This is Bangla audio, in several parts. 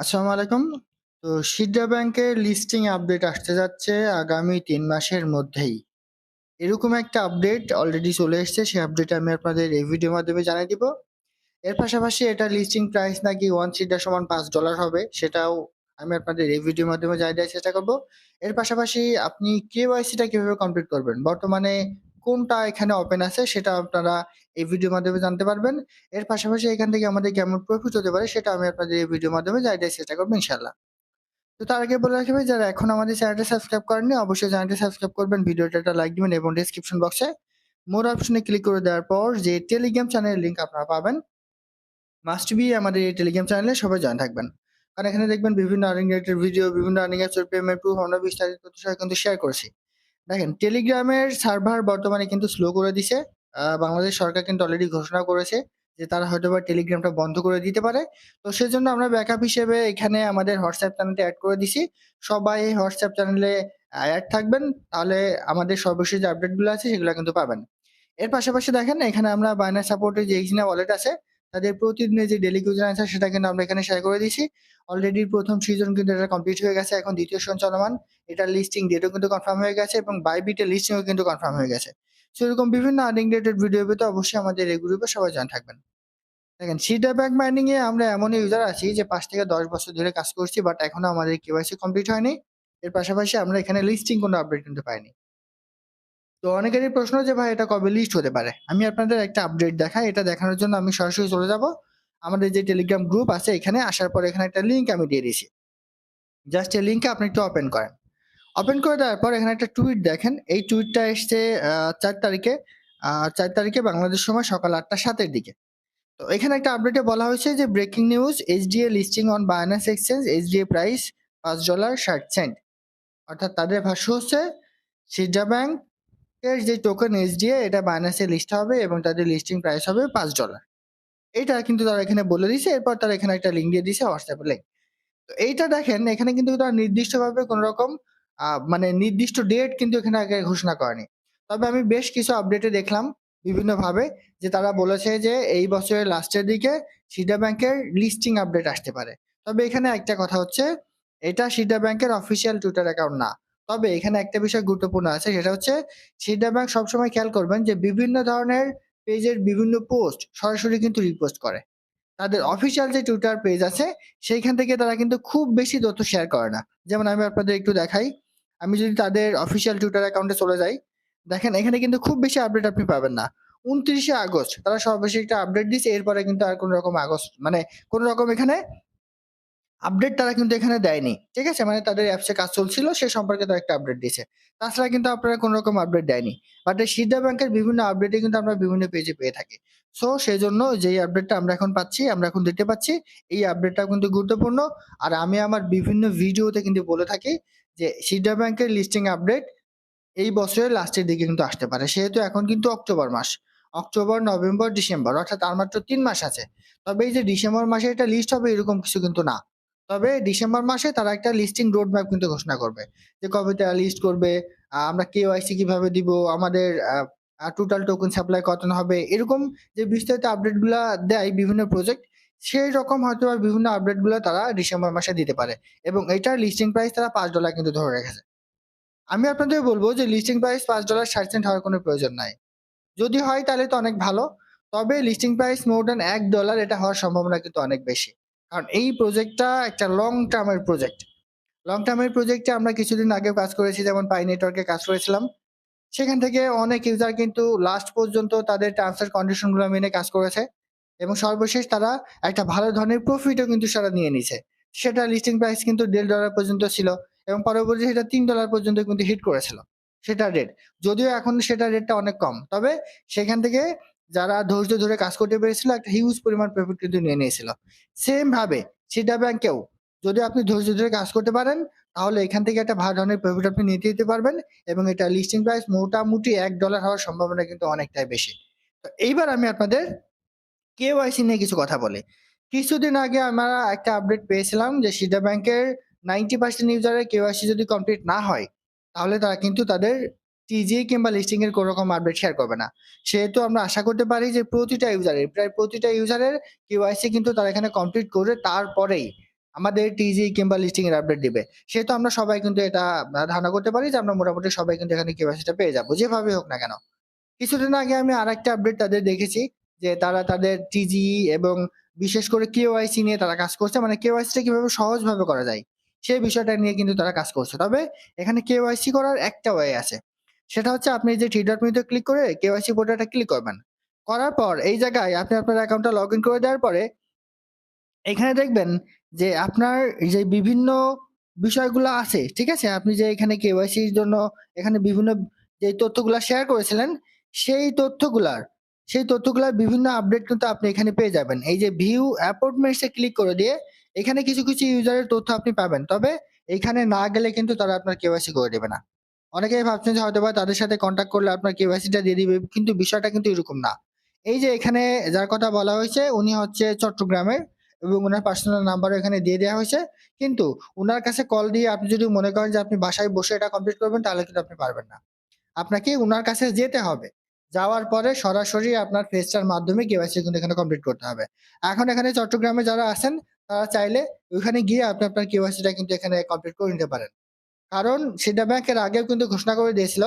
আসসালামু আলাইকুম। তো সিডা ব্যাংকের লিস্টিং আপডেট আসতে যাচ্ছে আগামী তিন মাসের মধ্যেই। এরকম একটা আপডেট অলরেডি চলে এসছে। সেই আপডেট আমি আপনাদের এই ভিডিওর মাধ্যমে জানিয়ে দিব। এর পাশাপাশি এটা লিস্টিং প্রাইস নাকি ওয়ান সিডা সমান পাঁচ ডলার হবে, সেটাও আমি আপনাদের এই ভিডিওর মাধ্যমে জানিয়ে দেওয়ার চেষ্টা করব। এর পাশাপাশি আপনি কেওয়াইসিটা কীভাবে কমপ্লিট করবেন? বর্তমানে কোনটা এখানে ওপেন আছে সেটা আপনারা এই ভিডিওর মাধ্যমে জানতে পারবেন। এর পাশাপাশি এখান থেকে আমাদের কেমন প্রফিট হতে পারে সেটা আমি আপনাদের এই ভিডিওর মাধ্যমে দেওয়ার চেষ্টা করব ইনশাআল্লাহ। তো তার আগে বলে রাখি ভাই যারা এখন আমাদের চ্যানেলটা সাবস্ক্রাইব করেননি অবশ্যই চ্যানেলটা সাবস্ক্রাইব করবেন, ভিডিওটা একটা লাইক দিবেন এবং ডেসক্রিপশন বক্সে মোর অপশনে ক্লিক করে দেওয়ার পর যে টেলিগ্রাম চ্যানেলের লিংক আপনারা পাবেন মাস্ট বি আমাদের এই টেলিগ্রাম চ্যানেলে সবাই জয়েন থাকবেন। কারণ এখানে দেখবেন বিভিন্ন আর্নিং রিলেটেড ভিডিও, বিভিন্ন আর্নিং অ্যাপসের পেমেন্ট প্রুফ আমরা বিস্তারিত তথ্য কিন্তু শেয়ার করেছি। দেখেন টেলিগ্রামের সার্ভার বর্তমানে কিন্তু স্লো করে দিছে। বাংলাদেশ সরকার কিন্তু অলরেডি ঘোষণা করেছে যে তারা হয়তো বা টেলিগ্রামটা বন্ধ করে দিতে পারে। তো সেজন্য আমরা ব্যাকআপ হিসেবে এখানে আমাদের হোয়াটসঅ্যাপ চ্যানেলটা অ্যাড করে দিছি। সবাই হোয়াটসঅ্যাপ চ্যানেলে অ্যাড থাকবেন। তাহলে আমাদের সর্বশেষ যে আপডেটগুলো আছে সেগুলো কিন্তু পাবেন। এর পাশাপাশি দেখেন, এখানে আমরা বাইন্যান্স সাপোর্টের যে এক্সিনা ওয়ালেট আছে তাদের প্রতিদিনের যে কিউজার আছে, সেটা কিন্তু আমরা এখানে শেয়ার করে দিয়েছি। অলরেডি প্রথম সিজন কিন্তু এটা কমপ্লিট হয়ে গেছে। এখন দ্বিতীয় সন চলমান। এটার লিস্টিং ডেটও কিন্তু কনফার্ম হয়ে গেছে এবং বাইবিটের লিস্টিংও কিন্তু কনফার্ম হয়ে গেছে। সো এরকম বিভিন্ন আর্নিং রিলেটেড ভিডিও পেতে অবশ্যই আমাদের এই গ্রুপে সবাই জয়েন থাকবেন। দেখেন সিডা ব্যাংক মাইনিং এ আমরা এমন ইউজার আছি যে পাঁচ থেকে ১০ বছর ধরে কাজ করছি বাট এখনও আমাদের কেওয়াইসি কমপ্লিট হয়নি। এর পাশাপাশি আমরা এখানে লিস্টিং কোনো আপডেট কিন্তু পাইনি। তো অনেকেরই প্রশ্ন যে, ভাই, এটা কবে লিস্ট হতে পারে? আমি আপনাদের একটা আপডেট দেখাই। এটা দেখানোর জন্য আমি সরাসরি চলে যাব। আমাদের যে টেলিগ্রাম গ্রুপ আছে, এখানে আসার পর এখানে একটা লিঙ্ক আমি দিয়ে দিয়েছি। জাস্ট এই লিঙ্কে আপনি একটু ওপেন করেন। ওপেন করে দেওয়ার পর এখানে একটা টুইট দেখেন। এই টুইটটা এসছে চার তারিখে চার তারিখে বাংলাদেশ সময় সকাল আটটা সাতের দিকে। তো এখানে একটা আপডেটে বলা হয়েছে যে breaking news HDA listing on Binance exchange HDA price $৫.৬০ অর্থাৎ তাদের ভাষ্য হচ্ছে সিডা ব্যাংক এর যে টোকেন এইচডিএ এটা বায়নান্সে লিস্ট হবে এবং তাদের লিস্টিং প্রাইস হবে পাঁচ ডলার এটা কিন্তু তারা এখানে বলে দিয়েছে। এরপর তারা এখানে একটা লিঙ্ক দিয়ে দিয়েছে হোয়াটসঅ্যাপ লিংক। তো এইটা দেখেন, এখানে কিন্তু তারা নির্দিষ্টভাবে কোন রকম মানে নির্দিষ্ট ডেট কিন্তু এখানে আগে ঘোষণা করেনি। তবে আমি বেশ কিছু আপডেটে দেখলাম বিভিন্নভাবে, যে তারা বলেছে যে এই বছরের লাস্টের দিকে সিডা ব্যাংকের লিস্টিং আপডেট আসতে পারে। তবে এখানে একটা কথা হচ্ছে, এটা সিডা ব্যাংকের অফিসিয়াল টুইটার অ্যাকাউন্ট না। তবে এখানে একটা বিষয় গুরুত্বপূর্ণ আছে সেটা হচ্ছে সিডা ব্যাংক সবসময় খেয়াল করবেন যে বিভিন্ন ধরনের পেজের বিভিন্ন পোস্ট সরাসরি কিন্তু রিপোস্ট করে। তাদের অফিসিয়াল যে টুইটার পেজ আছে সেইখান থেকে তারা কিন্তু খুব বেশি তথ্য শেয়ার করে না। যেমন আমি আপনাদের একটু দেখাই। আমি যদি তাদের অফিসিয়াল টুইটার অ্যাকাউন্টে চলে যাই, দেখেন এখানে কিন্তু খুব বেশি আপডেট আপনি পাবেন না। ২৯শে আগস্ট তারা সর্বশেষ একটা আপডেট দিয়েছে। এরপরে কিন্তু আর কোন রকম আগস্ট মানে কোন রকম এখানে আপডেট তারা কিন্তু এখানে দেয়নি। ঠিক আছে? মানে তাদের অ্যাপসে কাজ চলছিল সে সম্পর্কে তারা একটা আপডেট দিয়েছে। তাছাড়া কিন্তু আপনারা কোনো রকম আপডেট দেয়নি। বাট এই সিডা ব্যাংকের বিভিন্ন আপডেটে কিন্তু আমরা বিভিন্ন পেজে পেয়ে থাকি। সো সেই জন্য যেই আপডেটটা আমরা এখন পাচ্ছি, আমরা এখন দেখতে পাচ্ছি এই আপডেটটাও কিন্তু গুরুত্বপূর্ণ। আর আমি আমার বিভিন্ন ভিডিওতে কিন্তু বলে থাকি যে সিডা ব্যাংকের লিস্টিং আপডেট এই বছরের লাস্টের দিকে কিন্তু আসতে পারে। সেহেতু এখন কিন্তু অক্টোবর মাস। অক্টোবর, নভেম্বর, ডিসেম্বর অর্থাৎ আর মাত্র ৩ মাস আছে। তবে এই যে ডিসেম্বর মাসে এটা লিস্ট হবে এরকম কিছু কিন্তু না। তবে ডিসেম্বর মাসে তারা একটা লিস্টিং রোড ম্যাপ কিন্তু ঘোষণা করবে। যে কবে তারা লিস্ট করবে, আমরা কেওয়াইসি কীভাবে দিব, আমাদের টোটাল টোকেন সাপ্লাই কত হবে এরকম যে বিস্তারিত আপডেটগুলা দেয় বিভিন্ন প্রজেক্ট সেই রকম হয়তোবা বিভিন্ন আপডেটগুলা তারা ডিসেম্বর মাসে দিতে পারে এবং এটার লিস্টিং প্রাইস তারা পাঁচ ডলার কিন্তু ধরে রেখেছে। আমি আপনাদের বলব যে লিস্টিং প্রাইস $৫.৬০ হওয়ার কোনো প্রয়োজন নাই। যদি হয় তাহলে তো অনেক ভালো। তবে লিস্টিং প্রাইস মোর দ্যান $১ এটা হওয়ার সম্ভাবনা কিন্তু অনেক বেশি। কারণ এই প্রজেক্টটা একটা লং টার্মের প্রজেক্ট। লং টার্মের প্রজেক্টে আমরা কিছুদিন আগেও কাজ করেছি, যেমন পাই নেটওয়ার্কে কাজ করেছিলাম। সেখান থেকে অনেক ইউজার কিন্তু লাস্ট পর্যন্ত তাদের টার্মস এন্ড কন্ডিশনগুলো মেনে কাজ করেছে এবং সর্বশেষ তারা একটা ভালো ধরনের প্রফিটও কিন্তু সেটা নিয়ে নিছে। সেটা লিস্টিং প্রাইস কিন্তু $১.৫ পর্যন্ত ছিল এবং পরবর্তী সেটা তিন ডলার পর্যন্ত কিন্তু হিট করেছিল। সেটার রেট। যদিও এখন সেটার রেটটা অনেক কম। তবে সেখান থেকে যারা ধৈর্য ধরে কাজ করতে পেরেছিল, একটা হিউজ পরিমাণ প্রফিট কিন্তু নিয়ে নিয়েছিল। সেম ভাবে সিডা ব্যাংকেও যদি আপনি ধৈর্য ধরে কাজ করতে পারেন, তাহলে এখান থেকে একটা ভালো ধরনের প্রফিট আপনি নিতে দিতে পারবেন এবং এটা লিস্টিং প্রাইস মোটামুটি এক ডলার হওয়ার সম্ভাবনা কিন্তু অনেকটাই বেশি। তো এইবার আমি আপনাদের কেওয়াইসি নিয়ে কিছু কথা বলি। কিছুদিন আগে আমরা একটা আপডেট পেয়েছিলাম যে সিডা ব্যাংকের 90% ইউজারের কেওয়াইসি যদি কমপ্লিট না হয়, তাহলে তারা কিন্তু তাদের টিজি কিংবা লিস্টিং এর কোন রকম আপডেট শেয়ার করবে না। সেহেতু আমরা আশা করতে পারি যে প্রতিটা ইউজারের প্রায় প্রতিটা ইউজারের কেওয়াইসি কিন্তু তারা এখানে কমপ্লিট করে তারপরেই আমাদের টিজি কিংবা লিস্টিং এর আপডেট দিবে। সেহেতু আমরা সবাই কিন্তু এটা ধারণা করতে পারি যে আমরা মোটামুটি সবাই কিন্তু এখানে কেওয়াইসিটা পেয়ে যাব, যেভাবে হোক না কেন। কিছুদিন আগে আমি আর একটা আপডেট তাদের দেখেছি যে তারা তাদের টিজি এবং বিশেষ করে কেওয়াইসি নিয়ে তারা কাজ করছে। মানে কেওয়াইসিটা কীভাবে সহজভাবে করা যায়, সেই বিষয়টা নিয়ে কিন্তু তারা কাজ করছে। তবে এখানে কেওয়াইসি করার একটা ওয়ে আছে। সেটা হচ্ছে আপনি যে থ্রি ডট ক্লিক করে কেওয়াইসি পোর্টালটা ক্লিক করবেন। করার পর এই জায়গায় আপনি আপনার অ্যাকাউন্টটা লগ ইন করে দেওয়ার পরে এখানে দেখবেন যে আপনার যে বিভিন্ন বিষয়গুলো আছে, ঠিক আছে? আপনি যে এখানে কেওয়াইসির জন্য এখানে বিভিন্ন যে তথ্যগুলা শেয়ার করেছিলেন, সেই তথ্যগুলার সেই তথ্যগুলার বিভিন্ন আপডেট কিন্তু আপনি এখানে পেয়ে যাবেন। এই যে ভিউ অ্যাপয়েন্টমেন্টসে ক্লিক করে দিয়ে এখানে কিছু কিছু ইউজারের তথ্য আপনি পাবেন। তবে এখানে না গেলে কিন্তু তারা আপনার কেওয়াইসি করে দেবে না। অনেকেই ভাবছেন যে হয়তো বা তাদের সাথে কন্ট্যাক্ট করলে আপনার কেওয়াইসিটা দিয়ে দিবে, কিন্তু বিষয়টা কিন্তু এরকম না। এই যে এখানে যার কথা বলা হয়েছে, উনি হচ্ছে চট্টগ্রামের এবং ওনার পার্সোনাল নাম্বারও এখানে দিয়ে দেওয়া হয়েছে। কিন্তু ওনার কাছে কল দিয়ে আপনি যদি মনে করেন যে আপনি বাসায় বসে এটা কমপ্লিট করবেন, তাহলে কিন্তু আপনি পারবেন না। আপনাকে ওনার কাছে যেতে হবে। যাওয়ার পরে সরাসরি আপনার ফেসটার মাধ্যমে কেওয়াইসি কিন্তু এখানে কমপ্লিট করতে হবে। এখন এখানে চট্টগ্রামে যারা আছেন, তারা চাইলে ওইখানে গিয়ে আপনি আপনার কেওয়াইসিটা কিন্তু এখানে কমপ্লিট করে নিতে পারেন। কারণ সেটা ব্যাংকের আগেও কিন্তু ঘোষণা করে দিয়েছিল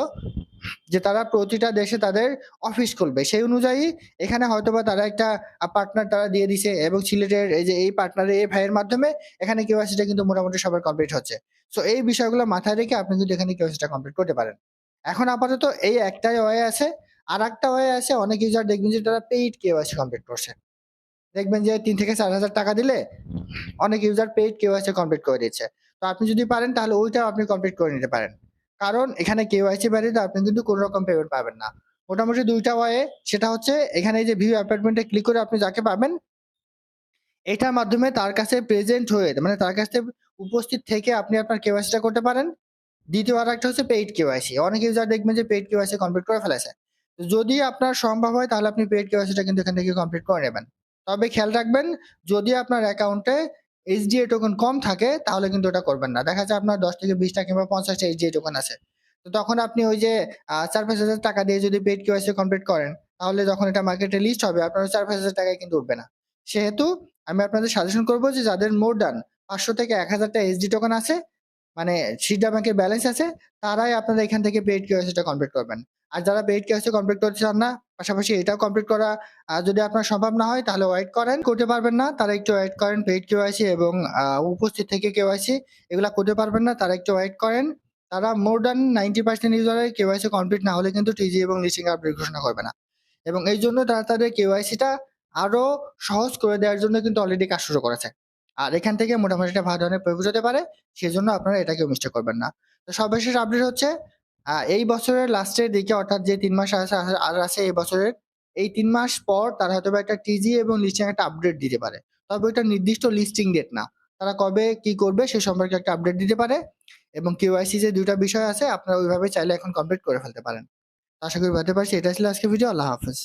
যে তারা প্রতিটা দেশে তাদের অফিস খুলবে। সেই অনুযায়ী এখানে হয়তোবা তারা একটা পার্টনার তারা দিয়ে দিছে এবং সিলেটের এই যে এই পার্টনারের এই ভাইয়ের মাধ্যমে এখানে কেওয়াইসিটা কিন্তু মোটামুটি সবার কমপ্লিট হচ্ছে। সো এই বিষয়গুলো মাথায় রেখে আপনি কিন্তু এখানে কেওয়াইসিটা কমপ্লিট করতে পারেন। এখন আপাতত এই একটাই ওয়ে আছে। আর একটা ওয়ে আছে, অনেক ইউজার দেখবেন যে তারা পেইড কেওয়াইসি কমপ্লিট করছে। দেখবেন যে তিন থেকে চার হাজার টাকা দিলে অনেক ইউজার পেইড কেওয়াইসি কমপ্লিট করে দিচ্ছে। তো আপনি যদি পারেন, তাহলে ওইটাও আপনি কমপ্লিট করে নিতে পারেন। কারণ এখানে কেওয়াইসি ব্যতীত আপনি কিন্তু কোনো রকম পেমেন্ট পাবেন না। মোটামুটি দুইটা ওয়ে সেটা হচ্ছে এখানে এই যে ভিউ অ্যাপার্টমেন্টে ক্লিক করে আপনি যাকে পাবেন, এটার মাধ্যমে তার কাছে প্রেজেন্ট হয়ে মানে তার কাছে উপস্থিত থেকে আপনি আপনার কেওয়াইসিটা করতে পারেন। দ্বিতীয় আর একটা হচ্ছে পেইড কেওয়াইসি অনেক ইউজার দেখবেন যে পেইড কেওয়াইসি কমপ্লিট করে ফেলেছে। যদি আপনার সম্ভব হয়, তাহলে আপনি পেইড কেওয়াইসিটা কিন্তু এখান থেকে কমপ্লিট করে নেবেন। তবে খেয়াল রাখবেন, যদি আপনার অ্যাকাউন্টে এইচডিএ টোকেন কম থাকে, তাহলে কিন্তু ওটা করবেন না। দেখা যায় আপনার দশ থেকে বিশটা কিংবা পঞ্চাশটা এইচডিএ টোকেন আছে। তো তখন আপনি ওই যে চার পাঁচ হাজার টাকা দিয়ে যদি পেইড কেওয়াইসি কমপ্লিট করেন, তাহলে যখন এটা মার্কেটে লিস্ট হবে, আপনার চার পাঁচ হাজার টাকায় কিন্তু উঠবে না। সেহেতু আমি আপনাদের সাজেশন করব যে, যাদের মোর ডান পাঁচশো থেকে এক হাজারটা এইচডি টোকেন আছে মানে সিডা ব্যাংকের ব্যালেন্স আছে, তারাই আপনারা এখান থেকে পেইড কেওয়াইসিটা কমপ্লিট করবেন। আর যারা পেইড কেওয়াইসি কমপ্লিট করতে চান না, পাশাপাশি এটাও কমপ্লিট করা যদি আপনার সম্ভব না হয়, তাহলে ওয়েট করেন, করতে পারবেন না, তারা একটু ওয়েট করেন পেইড কেওয়াইসি এবং উপস্থিত থেকে কেওয়াইসি এগুলা করতে পারবেন না, তারা একটু ওয়েট করেন, তারা মোর দ্যান নাইনটি পার্সেন্ট ইউজারের কেওয়াইসি কমপ্লিট না হলে কিন্তু টিজি এবং লিস্টিং আপডেট ঘোষণা করবে না। এবং এই জন্য তারা তাদের কেওয়াইসিটা আরও সহজ করে দেওয়ার জন্য কিন্তু অলরেডি কাজ শুরু করেছে। আর এখান থেকে মোটামুটি একটা ভালো ধরনের প্রয়োগ হতে পারে, সেজন্য আপনারা এটাকেও মিস্টেক করবেন না। তো সর্বশেষ আপডেট হচ্ছে এই বছরের লাস্টের দিকে অর্থাৎ যে তিন মাস আছে আর আছে এই বছরের, এই তিন মাস পর তারা হয়তো একটা টিজি এবং লিস্টিং একটা আপডেট দিতে পারে। তবে ওইটা নির্দিষ্ট লিস্টিং ডেট না। তারা কবে কি করবে সে সম্পর্কে একটা আপডেট দিতে পারে এবং কেওয়াইসি যে দুইটা বিষয় আছে, আপনারা ওইভাবে চাইলে এখন কমপ্লিট করে ফেলতে পারেন। আশা করি বলতে পারছি। এটা ছিল আজকে ভিডিও আল্লাহ হাফেজ।